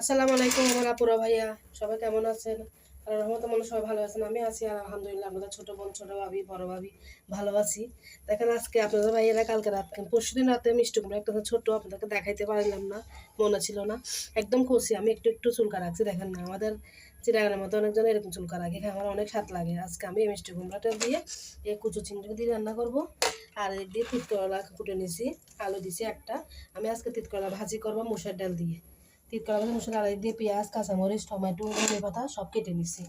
আসসালামু আলাইকুম আমার আপুরা ভাইয়া। সবাই কেমন আছেন? আর রহমত মনে সবাই ভালো আছেন। আমি আছি আর আলহামদুলিল্লাহ, আপনাদের ছোটো বোন, ছোটো ভাবি, বড় ভাবি, ভালো আছি। দেখেন আজকে আপনাদের ভাইয়েরা কালকে রাত পরশু দিন রাতে মিষ্টি কুমড়া একটা ছোট আপনাদেরকে দেখাইতে পারলাম না, মনে ছিল না। একদম খুশি আমি একটু একটু চুলকা রাখছি দেখেন না, আমাদের চিরাগানের মতো অনেকজন এরকম চুলকা রাখে এখানে আমার অনেক স্বাদ লাগে। আজকে আমি এই মিষ্টি কুমড়াটা দিয়ে এই কুচু চিংড়ি দিয়ে রান্না করব। আর দিয়ে তিতকলা কুটে নিয়েছি, আলু দিছি একটা। আমি আজকে তিতকলা ভাজি করব, মুসুর ডাল দিয়ে। তিতকলা ভাজি মুসুর ডাল দিয়ে পেঁয়াজ, কাঁচামরিচ, টমেটো, ধনে পাতা সব কেটে নিছি।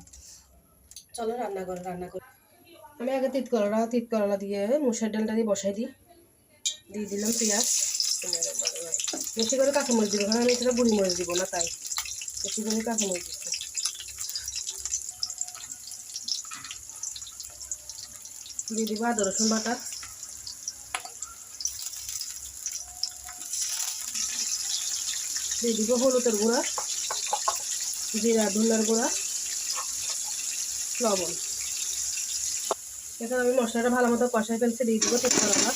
চলো রান্না করে, রান্না করি। আমি আগে তিতকলা তিতকলা দিয়ে মুসুর ডালটা দিয়ে বসাই দিই। দিয়ে দিলাম পেঁয়াজ। বেশি করে কাঁচামরিচ দিব কারণ আমি এটা বুড়ি মরিচ দিব না, তাই। বেশি করে কাঁচামরিচ দিচ্ছি দিয়ে দিব আদা, রসুন বাটা। দিয়ে দিব হলুদের গুঁড়া, জিরা ধুলার গুঁড়া, লবণ। এখন আমি মশলাটা ভালো মতো কষাই ফেলছি, দিয়ে দিব তেজপাতা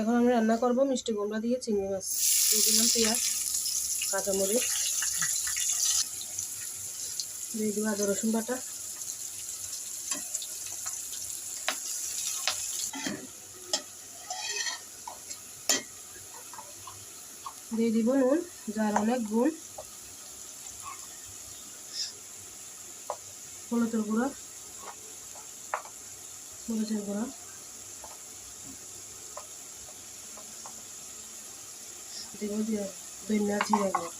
এখন আমি রান্না করব মিষ্টি কুমড়া দিয়ে চিংড়ি মাছ। দিয়ে দিলাম পেঁয়াজ, কাঁচামরিচ। দিয়ে দিব আদা রসুন বাটা। দিয়ে দিব নুন, যার অনেক গুণ। হলুদের গুঁড়া। মরিচের গুঁড়া। দিব দিয়ে জিরা গুঁড়া।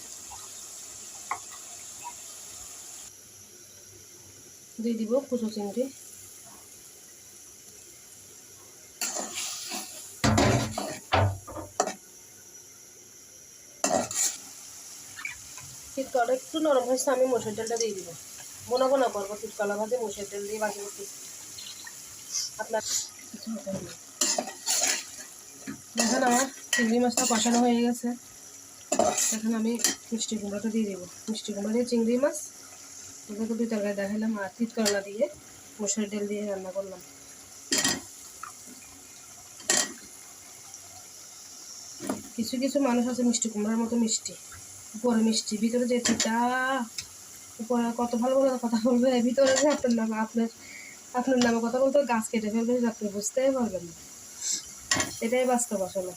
দিয়ে দিব কুচো চিংড়ি। শীতকালটা একটু নরম হয়েছে, আমি মসুর ডালটা দিয়ে দিব। বোনা বোনা করব শীতকালা ভাজে মসুর ডাল দিয়ে বাকি করতেছি আপনার দেখেন আমার চিংড়ি মাছটা কষানো হয়ে গেছে। এখন আমি মিষ্টি কুমড়োটা দিয়ে দেবো। মিষ্টি কুমড়ো দিয়ে চিংড়ি মাছ ওদেরকে দুই তরকারি দেখালাম, আর তিত করলা দিয়ে মসুর ডাল দিয়ে রান্না করলাম। কিছু কিছু মানুষ আছে মিষ্টি কুমড়ার মতো মিষ্টি। উপরে মিষ্টি, ভিতরে যে তিতা উপরে কত ভালো ভালো কথা বলবে, ভিতরে যে আপনার নামে, আপনার আপনার নামে কথা বলতে গাছ কেটে ফেলবে, আপনি বুঝতেই পারবেন না। এটাই বাস্তব আসলে।